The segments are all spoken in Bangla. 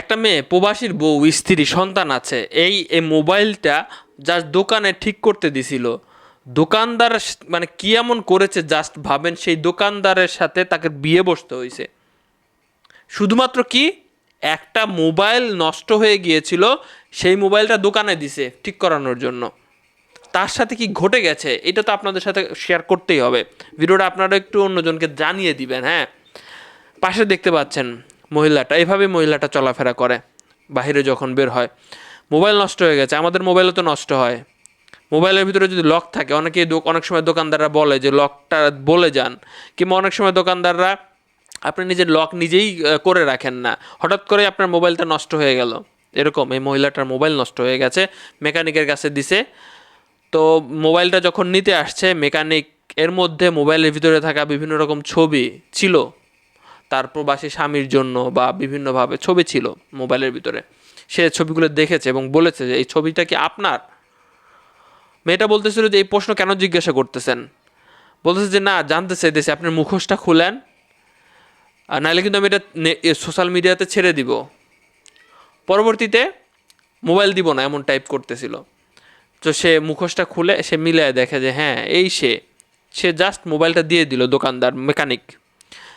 একটা মেয়ে, প্রবাসীর বউ, স্ত্রী, সন্তান আছে। এই এই মোবাইলটা জাস্ট দোকানে ঠিক করতে দিছিল। দোকানদার মানে কি এমন করেছে জাস্ট ভাবেন, সেই দোকানদারের সাথে তাকে বিয়ে বসতে হয়েছে। শুধুমাত্র কি? একটা মোবাইল নষ্ট হয়ে গিয়েছিল, সেই মোবাইলটা দোকানে দিছে ঠিক করানোর জন্য। তার সাথে কি ঘটে গেছে? এটা তো আপনাদের সাথে শেয়ার করতেই হবে। ভিডিওটা আপনারা একটু অন্যজনকে জানিয়ে দিবেন হ্যাঁ? পাশে দেখতে পাচ্ছেন। মহিলাটা এইভাবে মহিলাটা চলাফেরা করে, বাইরে যখন বের হয়। মোবাইল নষ্ট হয়ে গেছে, আমাদের মোবাইলও তো নষ্ট হয়। মোবাইলের ভিতরে যদি লক থাকে অনেকে অনেক সময় দোকানদাররা বলে যে লকটা বলে যান, কিংবা অনেক সময় দোকানদাররা আপনি নিজের লক নিজেই করে রাখেন না। হঠাৎ করে আপনার মোবাইলটা নষ্ট হয়ে গেল। এরকম, এই মহিলাটার মোবাইল নষ্ট হয়ে গেছে, মেকানিকের কাছে দিছে। তো মোবাইলটা যখন নিতে আসছে, মেকানিক এর মধ্যে মোবাইলের ভিতরে থাকা বিভিন্ন রকম ছবি ছিল তার প্রবাসী স্বামীর জন্য বা বিভিন্নভাবে ছবি ছিল মোবাইলের ভিতরে। সে ছবিগুলো দেখেছে এবং বলেছে যে, এই ছবিটা কি আপনার? মেয়েটা বলতেছিল যে, এই প্রশ্ন কেন জিজ্ঞাসা করতেছেন? বলতেছে যে, না, জানতে চাইতেছি আপনার মুখোশটা খুলেন, আর নাহলে কিন্তু আমি এটা সোশ্যাল মিডিয়াতে ছেড়ে দিব। পরবর্তীতে মোবাইল দিব না, এমন টাইপ করতেছিল। তো সে মুখোশটা খুলে, সে মিলায় দেখে যে হ্যাঁ এই সে সে জাস্ট মোবাইলটা দিয়ে দিল দোকানদার, মেকানিক।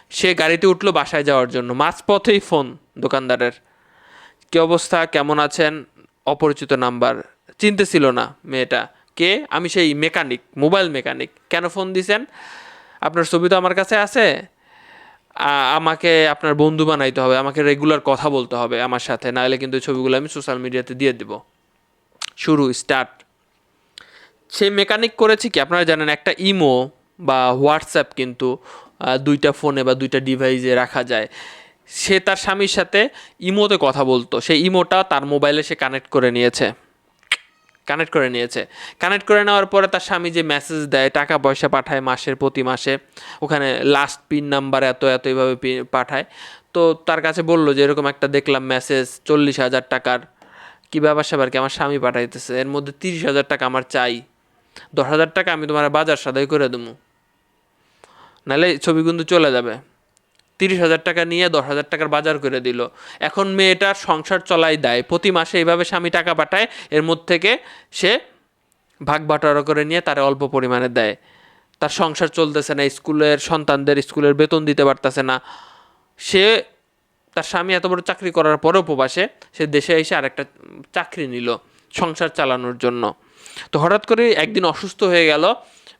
সে গাড়িতে উঠল বাসায় যাওয়ার জন্য। মাঝপথেই ফোন দোকানদারের। কি অবস্থা? কেমন আছেন? অপরিচিত নাম্বার। চিনতেছিল না মেয়েটা। কে? আমি সেই মেকানিক, মোবাইল মেকানিক। কেন ফোন দিছেন? আপনার ছবি তো আমার কাছে আছে। আমাকে আপনার বন্ধু বানাইতে হবে। আমাকে রেগুলার কথা বলতে হবে আমার সাথে। নাহলে কিন্তু ছবিগুলো আমি সোশ্যাল মিডিয়াতে দিয়ে দেব। শুরু, স্টার্ট। সেই মেকানিক করেছে কি? আপনারা জানেন, একটা ইমো বা হোয়াটসঅ্যাপ কিন্তু দুইটা ফোনে বা দুইটা ডিভাইসে রাখা যায়। সে তার স্বামীর সাথে ইমোতে কথা বলতো। সেই ইমোটা তার মোবাইলে সে কানেক্ট করে নিয়েছে। কানেক্ট করে নিয়েছে। কানেক্ট করে নেওয়ার পরে তার স্বামী যে মেসেজ দেয়, টাকা পয়সা পাঠায় মাসের, প্রতি মাসে, ওখানে লাস্ট পিন নাম্বার এত এত এইভাবে পাঠায়। তো তার কাছে বলল যে, এরকম একটা দেখলাম মেসেজ চল্লিশ হাজার টাকার। কী ব্যাপার স্যাপার কি? আমার স্বামী পাঠাইতেছে। এর মধ্যে তিরিশ হাজার টাকা আমার চাই। দশ হাজার টাকা আমি তোমার বাজার সাদাই করে দেবো। নাহলে ছবি কিন্তু চলে যাবে। তিরিশ হাজার টাকা নিয়ে দশ হাজার টাকার বাজার করে দিল। এখন মেয়েটার সংসার চলাই দেয়। প্রতি মাসে এইভাবে স্বামী টাকা পাঠায়, এর মধ্যে থেকে সে ভাগ বাটোয়ারা করে নিয়ে তার অল্প পরিমাণে দেয়। তার সংসার চলতেছে না, স্কুলের সন্তানদের স্কুলের বেতন দিতে পারতেছে না। সে, তার স্বামী এত বড় চাকরি করার পরেও প্রবাসে, সে দেশে এসে আরেকটা চাকরি নিল সংসার চালানোর জন্য। তো হঠাৎ করে একদিন অসুস্থ হয়ে গেল,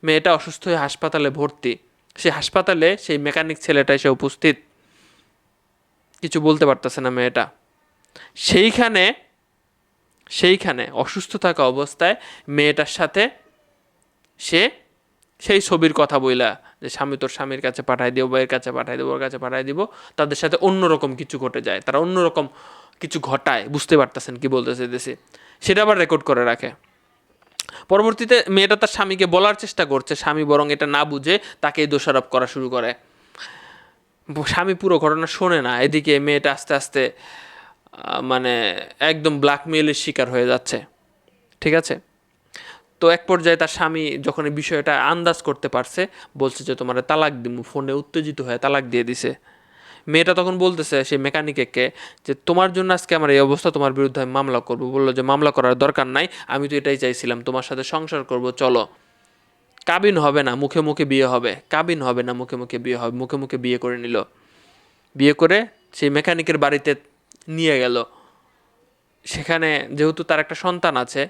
মেয়েটা অসুস্থ হয়ে হাসপাতালে ভর্তি। সে হাসপাতালে সেই মেকানিক ছেলেটা এসে উপস্থিত। কিছু বলতে পারতেছে না মেয়েটা। সেইখানে সেইখানে অসুস্থ থাকা অবস্থায় মেয়েটার সাথে সে সেই ছবির কথা বইলা যে, স্বামী, তোর স্বামীর কাছে পাঠাই দিব বইয়ের কাছে পাঠাই দিব ওর কাছে পাঠাই দিব। তাদের সাথে অন্যরকম কিছু ঘটে যায়। তারা অন্যরকম কিছু ঘটায়। বুঝতে পারতেছেন কি বলতে চাইতেছি? সেটা আবার রেকর্ড করে রাখে। পরবর্তীতে মেয়েটা তার স্বামীকে বলার চেষ্টা করছে, স্বামী বরং এটা না বুঝে তাকেই দোষারোপ করা শুরু করে। স্বামী পুরো ঘটনা শোনে না, এদিকে মেয়েটা আস্তে আস্তে মানে একদম ব্ল্যাকমেইলের শিকার হয়ে যাচ্ছে। ঠিক আছে? তো এক পর্যায়ে তার স্বামী যখন এই বিষয়টা আন্দাজ করতে পারছে, বলছে যে তোমার তালাক দিব ফোনে উত্তেজিত হয়ে তালাক দিয়ে দিছে। মেয়েটা তখন বলতেছে সেই মেকানিকে যে, তোমার জন্য আজকে আমার এই অবস্থা, তোমার বিরুদ্ধে আমি মামলা করব। বলল যে, মামলা করার দরকার নাই, আমি তো এটাই চাইছিলাম, তোমার সাথে সংসার করব, চলো। কাবিন হবে না, মুখে মুখে বিয়ে হবে, কাবিন হবে না, মুখে মুখে বিয়ে হবে, মুখে মুখে বিয়ে করে নিল। বিয়ে করে সেই মেকানিকের বাড়িতে নিয়ে গেল। সেখানে যেহেতু তার একটা সন্তান আছে,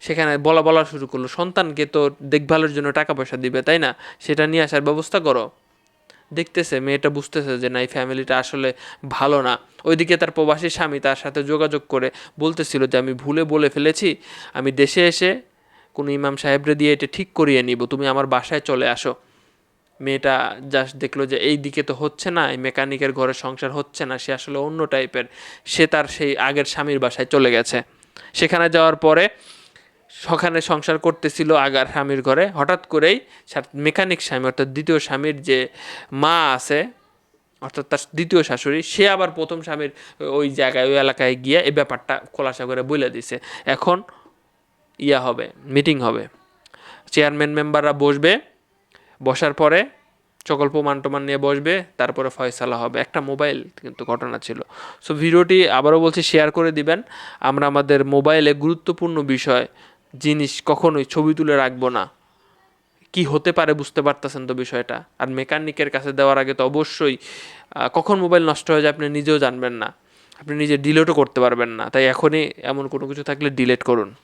সেখানে বলা বলা শুরু করল, সন্তানকে তো দেখভালের জন্য টাকা পয়সা দিবে, তাই না? সেটা নিয়ে আসার ব্যবস্থা করো। দেখতেছে, মেয়েটা বুঝতেছে যে না এই ফ্যামিলিটা আসলে ভালো না। ওইদিকে তার প্রবাসী স্বামী তার সাথে যোগাযোগ করে বলতেছিল যে, আমি ভুলে বলে ফেলেছি, আমি দেশে এসে কোনো ইমাম সাহেবরে দিয়ে এটা ঠিক করিয়ে নিব, তুমি আমার বাসায় চলে আসো। মেয়েটা জাস্ট দেখল যে, এই দিকে তো হচ্ছে না, এই মেকানিকের ঘরে সংসার হচ্ছে না, সে আসলে অন্য টাইপের সে তার সেই আগের স্বামীর বাসায় চলে গেছে। সেখানে যাওয়ার পরে সখানে সংসার করতেছিল আগার স্বামীর ঘরে, হঠাৎ করেই মেকানিক স্বামী, অর্থাৎ দ্বিতীয় স্বামীর যে মা আছে, অর্থাৎ তার দ্বিতীয় শাশুড়ি, সে আবার প্রথম স্বামীর ওই জায়গায়, ওই এলাকায় গিয়ে এই ব্যাপারটা খোলাসা করে বলে দিছে। এখন ইয়া হবে মিটিং হবে। চেয়ারম্যান মেম্বাররা বসবে, বসার পরে সকল প্রমাণ টমান নিয়ে বসবে, তারপরে ফয়সালা হবে। একটা মোবাইল কিন্তু ঘটনা ছিল। সো ভিডিওটি আবারও বলছি শেয়ার করে দিবেন। আমরা আমাদের মোবাইলে গুরুত্বপূর্ণ বিষয় জিনিস কখনোই ছবি তুলে রাখব না। কি হতে পারে বুঝতে পারতেছেন তো বিষয়টা? আর মেকানিকের কাছে দেওয়ার আগে তো অবশ্যই কখন মোবাইল নষ্ট হয়ে যায় আপনি নিজেও জানবেন না। আপনি নিজে ডিলেটও করতে পারবেন না। তাই এখনই এমন কোনো কিছু থাকলে ডিলেট করুন।